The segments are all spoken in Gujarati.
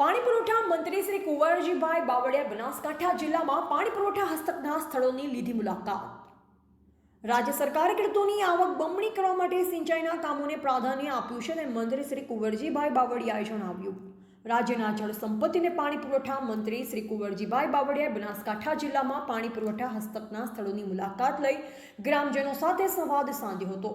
પાણી પુરવઠા મંત્રી શ્રી કુંવરજીભાઈ બાવળિયા બનાસકાંઠા જિલ્લામાં પાણી પુરવઠા હસ્તકના સ્થળોની લીધી મુલાકાત. રાજ્ય સરકારે ખેડૂતોની આવક બમણી કરવા માટે સિંચાઈના કામોને પ્રાધાન્ય આપ્યું છે અને મંત્રી શ્રી કુંવરજીભાઈ બાવળિયાએ જણાવ્યું. રાજ્યના જળ સંપત્તિ અને પાણી પુરવઠા મંત્રી શ્રી કુંવરજીભાઈ બાવળિયાએ બનાસકાંઠા જિલ્લામાં પાણી પુરવઠા હસ્તકના સ્થળોની મુલાકાત લઈ ગ્રામજનો સાથે સંવાદ સાધ્યો હતો.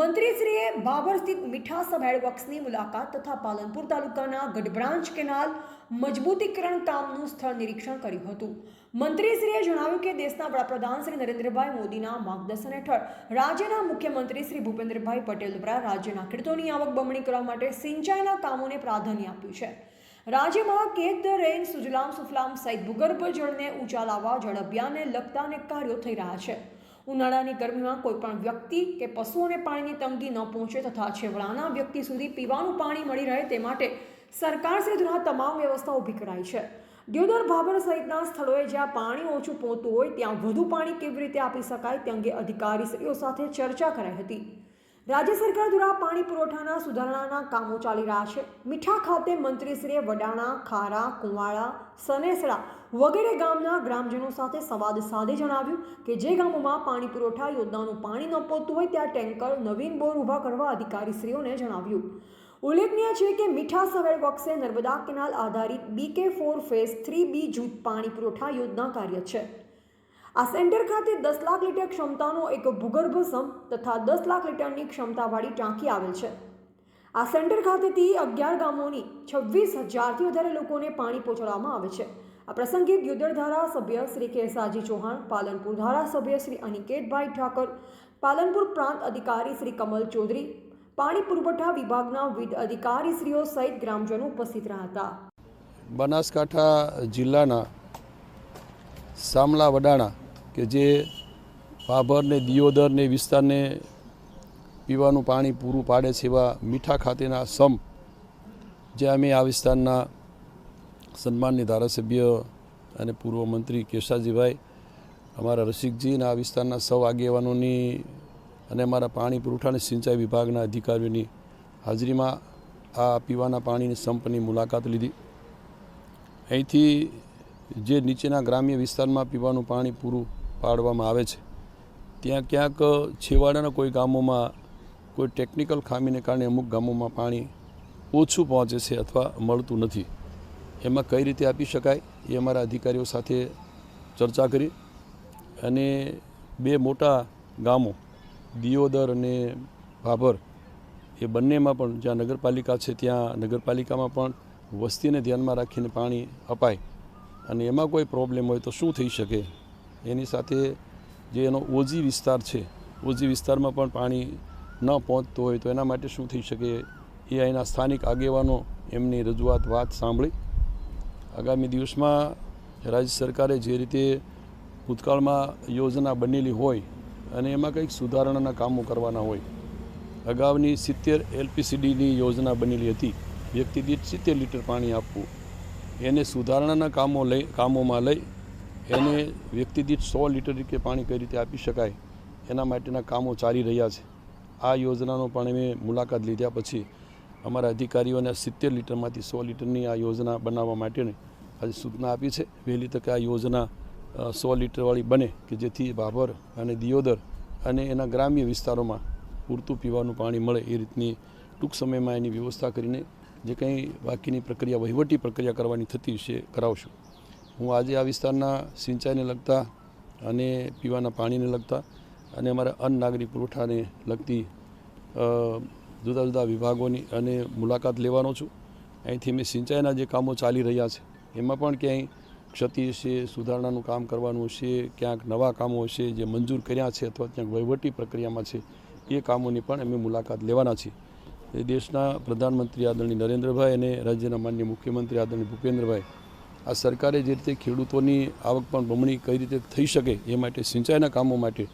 મંત્રીશ્રીએ બાબર સ્થિત મીઠા સબ હેડવર્ક્સની મુલાકાત તથા પાલનપુર તાલુકાના ગઢબ્રાંચ કેનાલ મજબૂતીકરણ કામનું સ્થળ નિરીક્ષણ કર્યું હતું. મંત્રીશ્રીએ જણાવ્યું કે દેશના વડાપ્રધાન શ્રી નરેન્દ્રભાઈ મોદીના માર્ગદર્શન હેઠળ રાજ્યના મુખ્યમંત્રી શ્રી ભૂપેન્દ્રભાઈ પટેલ દ્વારા રાજ્યના ખેડૂતોની આવક બમણી કરવા માટે સિંચાઈના કામોને પ્રાધાન્ય આપ્યું છે. રાજ્યમાં catch the rain Sujalam Sufalam સહિત ભૂગર્ભ જળને ઊંચા લાવવા જળ અભિયાનને લગતા અનેક કાર્યો થઈ રહ્યા છે. ઉનાળાની ગરમીમાં કોઈપણ વ્યક્તિ કે પશુઓને પાણીની તંગી ન પહોંચે તથા છેવડાના વ્યક્તિ સુધી પીવાનું પાણી મળી રહે તે માટે સરકારશ્રી દ્વારા તમામ વ્યવસ્થા ઊભી કરાઈ છે. દ્યોદર ભાભર સહિતના સ્થળોએ જ્યાં પાણી ઓછું પહોંચતું હોય ત્યાં વધુ પાણી કેવી રીતે આપી શકાય તે અંગે અધિકારીશ્રીઓ સાથે ચર્ચા કરાઈ હતી. રાજ્ય સરકાર દ્વારા પાણી પુરવઠાના સુધારણાના કામો ચાલી રહ્યા છે. મીઠા ખાતે મંત્રીશ્રીએ વડાણા, ખારા, કુંવાળા, સનેસડા વગેરે ગામના ગ્રામજનો સાથે સંવાદ સાધે જણાવ્યું કે જે ગામોમાં પાણી પુરવઠા યોજનાનું પાણી ન પહોંચતું હોય ત્યાં ટેન્કર, નવીન બોર ઊભા કરવા અધિકારીશ્રીઓને જણાવ્યું. ઉલ્લેખનીય છે કે મીઠા સવેળ વખતે નર્મદા કેનાલ આધારિત BK four phase three B જૂથ પાણી પુરવઠા યોજના કાર્ય છે. આ સેન્ટર ખાતે દસ લાખ લીટર ક્ષમતાનો એક ભૂગર્ભ સમ તથા દસ લાખ લીટરની ક્ષમતાવાળી ટાંકી આવેલ છે. આ સેન્ટર ખાતેથી અગિયાર ગામોની છવ્વીસ હજારથી વધારે લોકોને પાણી પહોંચાડવામાં આવે છે. આ પ્રસંગે ગ્યુદર ધારાસભ્ય શ્રી કેસાજી ચૌહાણ, પાલનપુર ધારાસભ્ય શ્રી અનિકેતભાઈ ઠાકર, પાલનપુર પ્રાંત અધિકારી શ્રી કમલ ચૌધરી, પાણી પુરવઠા વિભાગના વિવિધ અધિકારીશ્રીઓ સહિત ગ્રામજનો ઉપસ્થિત રહ્યા હતા. બનાસકાંઠા જિલ્લાના સામલા વડાણા કે જે ભાભરને દિયોદરને, વિસ્તારને પીવાનું પાણી પૂરું પાડે છે એવા મીઠા ખાતેના સમ જે અમે આ વિસ્તારના સન્માનની ધારાસભ્ય અને પૂર્વ મંત્રી કેશાજીભાઈ, અમારા રસિકજી અને આ વિસ્તારના સૌ આગેવાનોની અને અમારા પાણી પુરવઠા સિંચાઈ વિભાગના અધિકારીઓની હાજરીમાં આ પીવાના પાણીની સંપની મુલાકાત લીધી. અહીંથી જે નીચેના ગ્રામ્ય વિસ્તારમાં પીવાનું પાણી પૂરું પાડવામાં આવે છે. ત્યાં ક્યાંક છેવાડાના કોઈ ગામોમાં કોઈ ટેકનિકલ ખામીને કારણે અમુક ગામોમાં પાણી ઓછું પહોંચે છે અથવા મળતું નથી. એમાં કઈ રીતે આપી શકાય એ અમારા અધિકારીઓ સાથે ચર્ચા કરી અને બે મોટા ગામો, દિયોદર અને ભાભર, એ બંનેમાં પણ જ્યાં નગરપાલિકા છે ત્યાં નગરપાલિકામાં પણ વસ્તીને ધ્યાનમાં રાખીને પાણી અપાય. અને એમાં કોઈ પ્રોબ્લેમ હોય તો શું થઈ શકે? એની સાથે જે એનો ઓજી વિસ્તાર છે, ઓજી વિસ્તારમાં પણ પાણી ન પહોંચતું હોય તો એના માટે શું થઈ શકે? એ અહીંના સ્થાનિક આગેવાનો એમની રજૂઆત વાત સાંભળી. આગામી દિવસમાં રાજ્ય સરકારે જે રીતે ભૂતકાળમાં યોજના બનેલી હોય અને એમાં કંઈક સુધારણાના કામો કરવાના હોય. અગાઉની સિત્તેર એલપીસીડીની યોજના બનેલી હતી. વ્યક્તિ દીઠ સિત્તેર લીટર પાણી આપવું. એને સુધારણાના કામો લઈ, કામોમાં લઈ એને વ્યક્તિ દીઠ સો લીટર કે પાણી કઈ રીતે આપી શકાય એના માટેના કામો ચાલી રહ્યા છે. આ યોજનાનો પણ અમે મુલાકાત લીધા પછી અમારા અધિકારીઓને સિત્તેર લીટરમાંથી સો લીટરની આ યોજના બનાવવા માટેની આજે સૂચના આપી છે. વહેલી તકે આ યોજના સો લીટરવાળી બને કે જેથી ભાભર અને દિયોદર અને એના ગ્રામ્ય વિસ્તારોમાં પૂરતું પીવાનું પાણી મળે એ રીતની ટૂંક સમયમાં એની વ્યવસ્થા કરીને જે કંઈ બાકીની પ્રક્રિયા, વહીવટી પ્રક્રિયા કરવાની થતી છે, કરાવશું. હું આજે આ વિસ્તારના સિંચાઈને લગતા અને પીવાના પાણીને લગતા અને અમારા અન્ન નાગરિક પુરવઠાને લગતી જુદા જુદા વિભાગોની અને મુલાકાત લેવાનો છું. અહીંથી મેં સિંચાઈના જે કામો ચાલી રહ્યા છે, એમાં પણ ક્યાંય ક્ષતિ હશે, સુધારણાનું કામ કરવાનું હશે, ક્યાંક નવા કામો હશે, જે મંજૂર કર્યા છે અથવા ક્યાંક વહીવટી પ્રક્રિયામાં છે, એ કામોની પણ અમે મુલાકાત લેવાના છીએ. એ દેશના પ્રધાનમંત્રી આદરણીય નરેન્દ્રભાઈ અને રાજ્યના માન્ય મુખ્યમંત્રી આદરણીય ભૂપેન્દ્રભાઈ, આ સરકારે જે રીતે ખેડૂતોની આવક પણ બમણી કઈ રીતે થઈ શકે એ માટે સિંચાઈના કામો માટે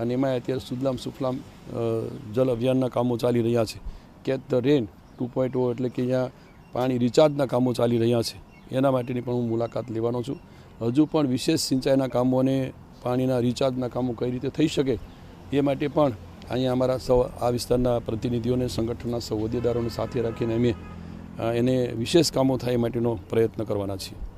અને એમાં અત્યારે સુદલામ સુફલામ જલ અભિયાનના કામો ચાલી રહ્યા છે. Catch the rain two point એટલે કે અહીંયા પાણી રિચાર્જના કામો ચાલી રહ્યા છે. એના માટેની પણ હું મુલાકાત લેવાનો છું. હજુ પણ વિશેષ સિંચાઈના કામો અને પાણીના રિચાર્જના કામો કઈ રીતે થઈ શકે એ માટે પણ અહીંયા અમારા સૌ આ વિસ્તારના પ્રતિનિધિઓને, સંગઠનના સૌ હોદ્દેદારોને સાથે રાખીને અમે એને વિશેષ કામો થાય માટેનો પ્રયત્ન કરવાના છીએ.